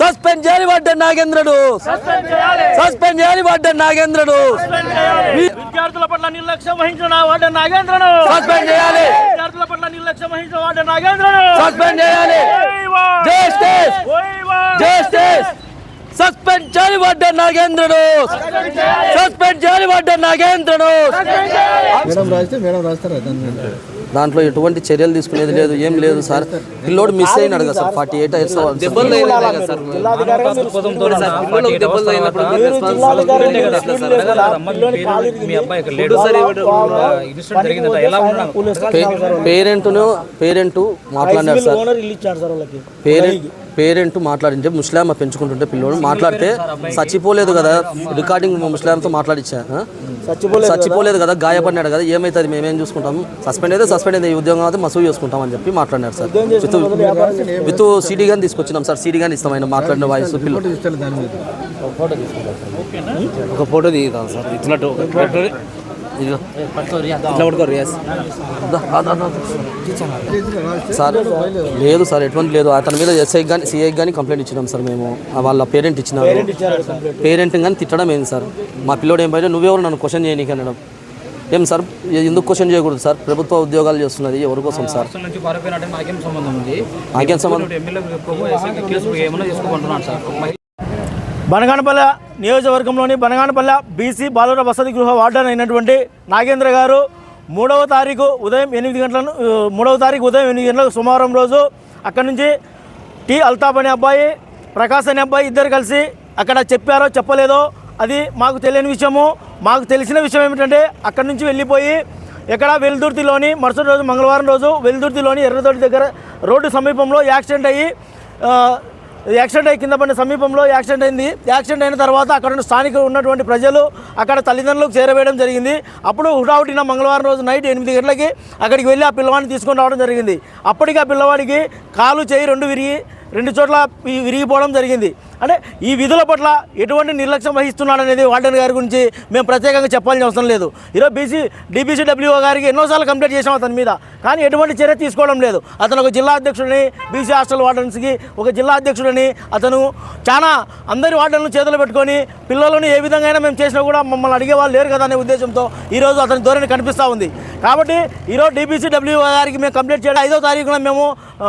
Suspend చేయాలి వాడ్డ నాగేంద్రుడు. Suspend చేయాలి! వాడ్డ నాగేంద్రుడు. విద్యార్థుల పట్ల నిర్లక్ష్యం వహించిన వాడ నాగేంద్రను! సస్పెండ్ చేయాలి! విద్యార్థుల పట్ల నిర్లక్ష్యం వహించిన వాడ నాగేంద్రను! సస్పెండ్ చేయాలి! జస్టిస్ జస్టిస్ సస్పెండ్ చేయాలి వాడ్డ నాగేంద్రుడు. సస్పెండ్ చేయాలి! వాడ్డ నాగేంద్రుడు. మేడం రాస్తే మేడం రాస్తారా దాంట్లో ఎటువంటి చర్యలు తీసుకునేది లేదు ఏం లేదు సార్ పిల్లోడు మిస్ అయినాడు కదా సార్ ఫార్టీ ఎయిట్ ఉన్నా పేరెంట్ను పేరెంట్ మాట్లాడినారు సార్ ఓనర్ ఇల్లు ఇచ్చాడు సార్ వాళ్ళకి పేరెంట్ పేరెంట్ మాట్లాడింటే ముస్లాం పెంచుకుంటుంటే పిల్లోడు మాట్లాడితే చచ్చిపోలేదు కదా రికార్డింగ్ ముస్లాంతో మాట్లాడిచ్చా? చచ్చిపోలేదు చచ్చిపోలేదు కదా గాయపడినాడు కదా ఏమైతుంది మేమేం చూసుకుంటాం? సస్పెండ్ అయితే సస్పెండ్ అయితే ఈ ఉద్యోగం అయితే మసూలు చేసుకుంటాం అని చెప్పి మాట్లాడినారు సార్. విత్ విత్ సిడీ గాని తీసుకొచ్చినాం సార్ సిడీ గాని ఇస్తాం ఆయన మాట్లాడిన వాయిస్ పిల్లలు ఇస్తారు దాని మీద. ఒక ఫోటో దిగుతాం సార్. ఇచ్చినట్టు ఇదిగో. ఇట్లా పట్టుకో రియాస్ సార్ లేదు సార్ ఎటువంటి లేదు. అతని మీద ఎస్ఐ కానీ సిఐ కానీ కంప్లైంట్ ఇచ్చినాం సార్ మేము. వాళ్ళ పేరెంట్ ఇచ్చినారు. పేరెంట్ కానీ తిట్టడం ఏంది సార్? మా పిల్లోడు ఏం పైన నువ్వెవరు నన్ను క్వశ్చన్ చేయనీకి అనడం. ఏం సార్? ఎందుకు క్వశ్చన్ చేయకూడదు సార్? ప్రభుత్వ ఉద్యోగాలు చేస్తున్నది ఎవరి కోసం సార్? నాకేం సంబంధం ఉంది? నాకేం సంబంధం? బనగానపల్లె నియోజకవర్గంలోని బనగానపల్లె బీసీ బాలుర వసతి గృహ వార్డెన్ అయినటువంటి నాగేంద్ర గారు మూడవ తారీఖు ఉదయం ఎనిమిది గంటలను మూడవ తారీఖు ఉదయం ఎనిమిది గంటలకు సోమవారం రోజు అక్కడి నుంచి టీ అల్తాఫ్ అనే అబ్బాయి ప్రకాశ్ అనే అబ్బాయి ఇద్దరు కలిసి అక్కడ చెప్పారో చెప్పలేదో అది మాకు తెలియని విషయము. మాకు తెలిసిన విషయం ఏమిటంటే అక్కడి నుంచి వెళ్ళిపోయి ఎక్కడ వెల్దుర్తిలోని మరుసటి రోజు మంగళవారం రోజు వెల్దుర్తిలోని ఎర్రదొడ్డి దగ్గర రోడ్డు సమీపంలో యాక్సిడెంట్ అయ్యి యాక్సిడెంట్ అయ్యి కింద పడిన సమీపంలో యాక్సిడెంట్ అయింది. యాక్సిడెంట్ అయిన తర్వాత అక్కడ స్థానిక ఉన్నటువంటి ప్రజలు అక్కడ తల్లిదండ్రులకు చేరవేయడం జరిగింది. అప్పుడు హుటాహుటిన మంగళవారం రోజు నైట్ ఎనిమిది గంటలకి అక్కడికి వెళ్ళి ఆ పిల్లవాడిని తీసుకొని రావడం జరిగింది. అప్పటికి ఆ పిల్లవాడికి కాలు చేయి రెండు విరిగి రెండు చోట్ల విరిగిపోవడం జరిగింది. అంటే ఈ విధుల పట్ల ఎటువంటి నిర్లక్ష్యం వహిస్తున్నాడు అనేది వార్డెన్ గారి గురించి మేము ప్రత్యేకంగా చెప్పాల్సిన అవసరం లేదు. ఈరోజు బీసీ డీబీసీడబ్ల్యూఓ గారికి ఎన్నోసార్లు కంప్లైంట్ చేసాం అతని మీద. కానీ ఎటువంటి చర్య తీసుకోవడం లేదు. అతను ఒక జిల్లా అధ్యక్షుడిని బీసీ హాస్టల్ వార్డెన్స్కి ఒక జిల్లా అధ్యక్షుడని అతను చాలా అందరి వార్డెన్లు చేతులు పెట్టుకొని పిల్లలను ఏ విధంగా మేము చేసినా కూడా మమ్మల్ని అడిగే వాళ్ళు లేరు కదా అనే ఉద్దేశంతో ఈరోజు అతని ధోరణి కనిపిస్తూ ఉంది. కాబట్టి ఈరోజు డీబీసీడబ్ల్యూ గారికి మేము కంప్లైంట్ చేయడం ఐదో తారీఖున మేము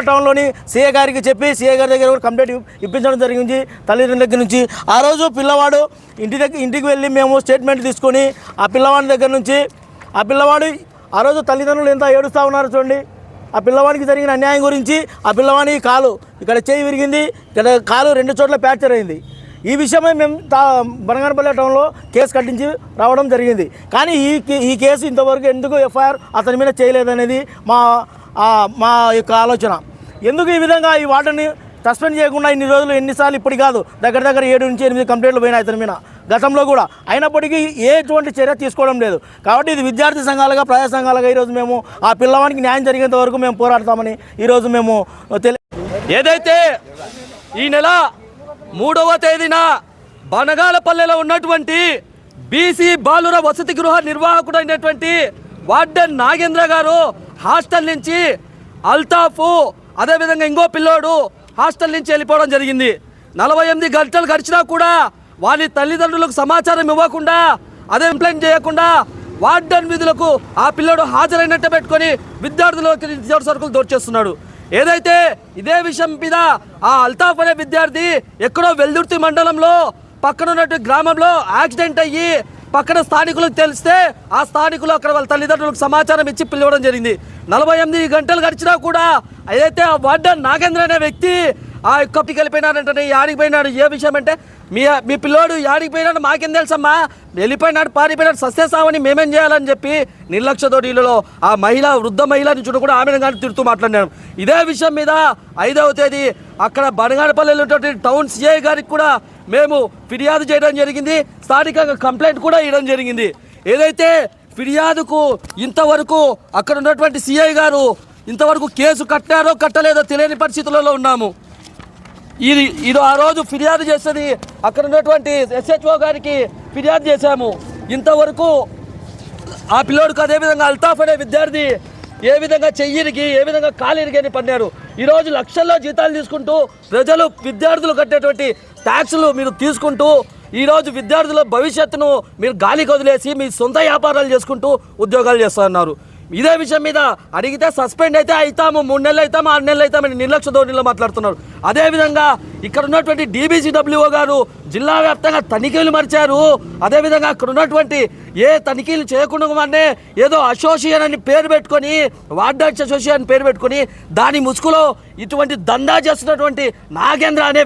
టౌన్లోని సీఏ గారికి చెప్పి సీఏ గారి దగ్గర కూడా కంప్లైంట్ ఇప్పించడం జరిగింది. తల్లిదండ్రుల దగ్గర నుంచి. ఆ రోజు పిల్లవాడు ఇంటి దగ్గర ఇంటికి వెళ్ళి మేము స్టేట్మెంట్ తీసుకొని ఆ పిల్లవాడి దగ్గర నుంచి ఆ పిల్లవాడు ఆ రోజు తల్లిదండ్రులు ఎంత ఏడుస్తూ ఉన్నారు చూడండి. ఆ పిల్లవాడికి జరిగిన అన్యాయం గురించి ఆ పిల్లవాడి కాలు ఇక్కడ చేయి విరిగింది ఇక్కడ కాలు రెండు చోట్ల ఫ్రాక్చర్ అయింది. ఈ విషయమై మేము తా బనగానపల్లి టౌన్లో కేసు కట్టించి రావడం జరిగింది. కానీ ఈ కే- ఈ కేసు ఇంతవరకు ఎందుకు ఎఫ్ఐఆర్ అతని మీద చేయలేదనేది మా మా యొక్క ఆలోచన. ఎందుకు ఈ విధంగా ఈ వాటర్ని సస్పెండ్ చేయకుండా ఇన్ని రోజులు ఎన్నిసార్లు ఇప్పుడు కాదు దగ్గర దగ్గర ఏడు నుంచి ఎనిమిది కంప్లైంట్లు పోయినాయి ఇతని మీద. గతంలో కూడా అయినప్పటికీ ఎటువంటి చర్య తీసుకోవడం లేదు. కాబట్టి ఇది విద్యార్థి సంఘాలుగా ప్రజా సంఘాలుగా ఈరోజు మేము ఆ పిల్లవానికి న్యాయం జరిగేంత వరకు మేము పోరాడతామని ఈరోజు మేము తెలి ఏదైతే ఈ నెల మూడవ తేదీన బనగాలపల్లెలో ఉన్నటువంటి బీసీ బాలుర వసతి గృహ నిర్వాహకుడైనటువంటి వార్డెన్ నాగేంద్ర గారు హాస్టల్ నుంచి అల్తాఫు అదేవిధంగా ఇంకో పిల్లోడు హాస్టల్ నుంచి వెళ్ళిపోవడం జరిగింది. నలభై ఎనిమిది గంటలు గడిచినా కూడా వారి తల్లిదండ్రులకు సమాచారం ఇవ్వకుండా అదే కంప్లైంట్ చేయకుండా వార్డెన్ విధులకు ఆ పిల్లడు హాజరైనట్టే పెట్టుకొని విద్యార్థులకు నిత్యావసర సరుకులు దోచేస్తున్నాడు. ఏదైతే ఇదే విషయం మీద ఆ అల్తాఫ్ అనే విద్యార్థి ఎక్కడో వెల్దుర్తి మండలంలో పక్కన గ్రామంలో యాక్సిడెంట్ అయ్యి పక్కన స్థానికులకు తెలిస్తే ఆ స్థానికులు అక్కడ వాళ్ళ తల్లిదండ్రులకు సమాచారం ఇచ్చి పిలవడం జరిగింది. నలభై ఎనిమిది గంటలు గడిచినా కూడా ఏదైతే ఆ నాగేంద్ర అనే వ్యక్తి ఆ కప్పికి వెళ్ళిపోయినాడంటే యాడికి పోయినాడు ఏ విషయం అంటే మీ మీ పిల్లోడు యాడికి పోయినాడు మాకేం తెలుసమ్మా? వెళ్ళిపోయినాడు పారిపోయినాడు సస్యసావని మేమేం చేయాలని చెప్పి నిర్లక్ష్యతోటిలో ఆ మహిళ వృద్ధ మహిళని చూడ కూడా ఆమెను కానీ తిడుతూ మాట్లాడినాను ఇదే విషయం మీద ఐదవ తేదీ అక్కడ బనగానపల్లిలో ఉన్నటువంటి టౌన్ సిఐ గారికి కూడా మేము ఫిర్యాదు చేయడం జరిగింది. స్థానికంగా కంప్లైంట్ కూడా ఇవ్వడం జరిగింది. ఏదైతే ఫిర్యాదుకు ఇంతవరకు అక్కడ ఉన్నటువంటి సిఐ గారు ఇంతవరకు కేసు కట్టారో కట్టలేదో తెలియని పరిస్థితులలో ఉన్నాము. ఇది ఇది ఆ రోజు ఫిర్యాదు చేసేది అక్కడ ఉన్నటువంటి ఎస్హెచ్ఓ గారికి ఫిర్యాదు చేశాము. ఇంతవరకు ఆ పిల్లోడికి అదేవిధంగా అల్తాఫ్ అనే విద్యార్థి ఏ విధంగా చెయ్యిరికి ఏ విధంగా కాలిరికి అని పన్నారు ఈరోజు లక్షల్లో జీతాలు తీసుకుంటూ ప్రజలు విద్యార్థులు కట్టేటువంటి ట్యాక్సులు మీరు తీసుకుంటూ ఈరోజు విద్యార్థుల భవిష్యత్తును మీరు గాలికి వదిలేసి మీ సొంత వ్యాపారాలు చేసుకుంటూ ఉద్యోగాలు చేస్తున్నారు ఇదే విషయం మీద అడిగితే సస్పెండ్ అయితే అవుతాము మూడు నెలలు అవుతాము ఆరు నెలలు అవుతామని నిర్లక్ష్య ధోరణిలో మాట్లాడుతున్నారు. అదేవిధంగా ఇక్కడ ఉన్నటువంటి డీబీసీడబ్ల్యూఓ గారు జిల్లా వ్యాప్తంగా తనిఖీలు మరిచారు. అదేవిధంగా అక్కడ ఉన్నటువంటి ఏ తనిఖీలు చేయకుండా ఏదో అసోసియేషన్ అని పేరు పెట్టుకొని వార్డర్స్ అసోసియేషన్ పేరు పెట్టుకొని దాని ముసుగులో ఇటువంటి దందా చేస్తున్నటువంటి నాగేంద్ర అనే